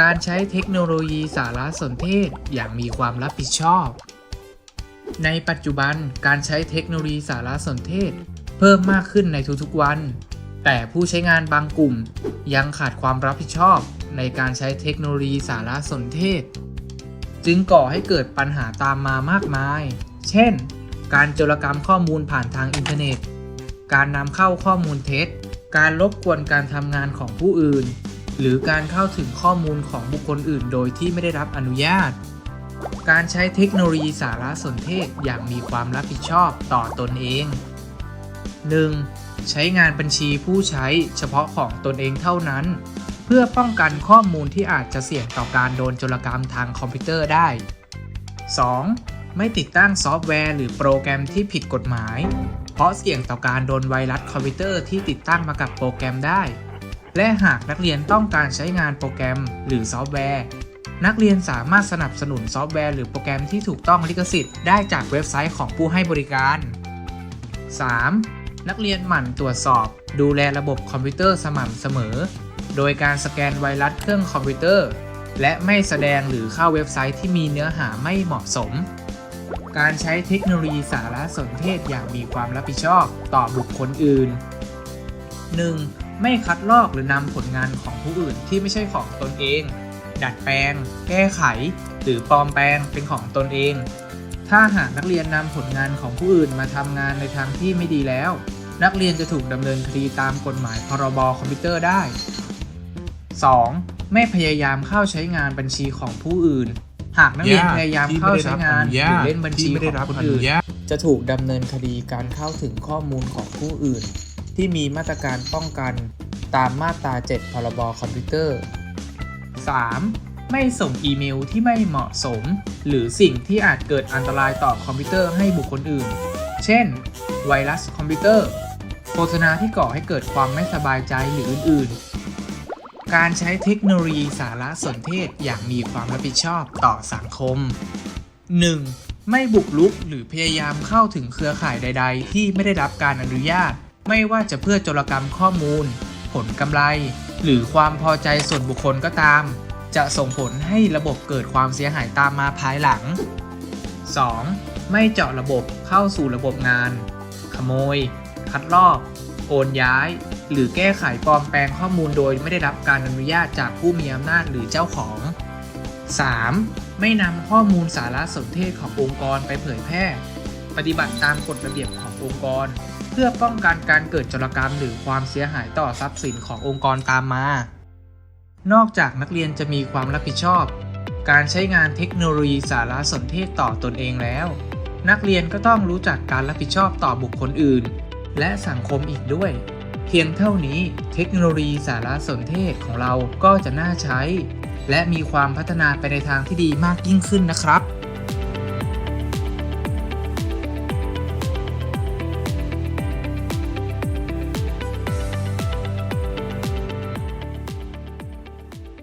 การใช้เทคโนโลยีสารสนเทศอย่างมีความรับผิดชอบ ในปัจจุบันการใช้เทคโนโลยีสารสนเทศ เพิ่มมากขึ้นในทุกๆวัน แต่ผู้ใช้งานบางกลุ่ม ยังขาดความรับผิดชอบในการใช้เทคโนโลยีสารสนเทศ จึงก่อให้เกิดปัญหาตามมามากมาย เช่น การโจรกรรมข้อมูลผ่านทางอินเทอร์เน็ต การนำเข้าข้อมูลเท็จ การรบกวนการทำงานของผู้อื่น หรือการเข้าถึงข้อมูลของบุคคลอื่นโดยที่ไม่ได้รับอนุญาต การใช้เทคโนโลยีสารสนเทศอย่างมีความรับผิดชอบต่อตนเอง 1. ใช้งานบัญชีผู้ใช้เฉพาะของตนเองเท่านั้น เพื่อป้องกันข้อมูลที่อาจจะเสี่ยงต่อการโดนโจรกรรมทางคอมพิวเตอร์ได้ 2. ไม่ติดตั้งซอฟต์แวร์หรือโปรแกรมที่ผิดกฎหมาย เพราะเสี่ยงต่อการโดนไวรัสคอมพิวเตอร์ที่ติดตั้งมากับโปรแกรมได้ และหากนักเรียนต้องการใช้งานโปรแกรมหรือซอฟต์แวร์ นักเรียนสามารถสนับสนุนซอฟต์แวร์หรือโปรแกรมที่ถูกต้องลิขสิทธิ์ได้จากเว็บไซต์ของผู้ให้บริการ 3. นักเรียนหมั่นตรวจสอบ ดูแลระบบคอมพิวเตอร์สม่ำเสมอ โดยการสแกนไวรัสเครื่องคอมพิวเตอร์ และไม่แสดงหรือเข้าเว็บไซต์ที่มีเนื้อหาไม่เหมาะสม การใช้เทคโนโลยีสารสนเทศอย่างมีความรับผิดชอบต่อบุคคลอื่น 1. ไม่คัดลอกหรือนำผลงานของผู้อื่นที่ไม่ใช่ของตนเอง ดัดแปลง แก้ไข หรือปลอมแปลงเป็นของตนเอง ถ้าหากนักเรียนนำผลงานของผู้อื่นมาทำงานในทางที่ไม่ดีแล้ว นักเรียนจะถูกดำเนินคดีตามกฎหมายพรบคอมพิวเตอร์ได้ 2. ไม่พยายามเข้าใช้งานบัญชีของผู้อื่น หากนักเรียนพยายามเข้าใช้งานหรือเล่นบัญชีที่ไม่ได้ขรัอบงคนอนุอื่นญาตจะถูกดำเนินคดีการเข้าถึงข้อมูลของผู้อื่น ที่มีมาตรการป้องกันตามมาตรา 7 พรบคอมพิวเตอร์ 3. ไม่ส่งอีเมลที่ไม่เหมาะสม หรือสิ่งที่อาจเกิดอันตรายต่อคอมพิวเตอร์ให้บุคคลอื่น เช่น ไวรัสคอมพิวเตอร์ โฆษณาที่ก่อให้เกิดความไม่สบายใจหรืออื่น ๆ การใช้เทคโนโลยีสารสนเทศอย่างมีความรับผิดชอบต่อสังคม 1. ไม่บุกรุกหรือพยายามเข้าถึงเครือข่ายใด ๆ ที่ไม่ได้รับการอนุญาต ไม่ว่าจะเพื่อโจรกรรมข้อมูล ผลกำไร หรือความพอใจส่วนบุคคลก็ตาม จะส่งผลให้ระบบเกิดความเสียหายตามมาภายหลัง 2. ไม่เจาะระบบเข้าสู่ระบบงาน ขโมย คัดลอก โอนย้าย หรือแก้ไขปลอมแปลงข้อมูลโดยไม่ได้รับการอนุญาตจากผู้มีอำนาจหรือเจ้าของ 3. ไม่นำข้อมูลสารสนเทศขององค์กรไปเผยแพร่ ปฏิบัติตามกฎระเบียบขององค์กร เพื่อป้องกันการเกิดจรกรรมหรือความเสียหายต่อทรัพย์สินขององค์กรตามมา นอกจากนักเรียนจะมีความรับผิดชอบ การใช้งานเทคโนโลยีสารสนเทศต่อตนเองแล้ว นักเรียนก็ต้องรู้จักการรับผิดชอบต่อบุคคลอื่น และสังคมอีกด้วย เพียงเท่านี้เทคโนโลยีสารสนเทศของเราก็จะน่าใช้ และมีความพัฒนาไปในทางที่ดีมากยิ่งขึ้นนะครับ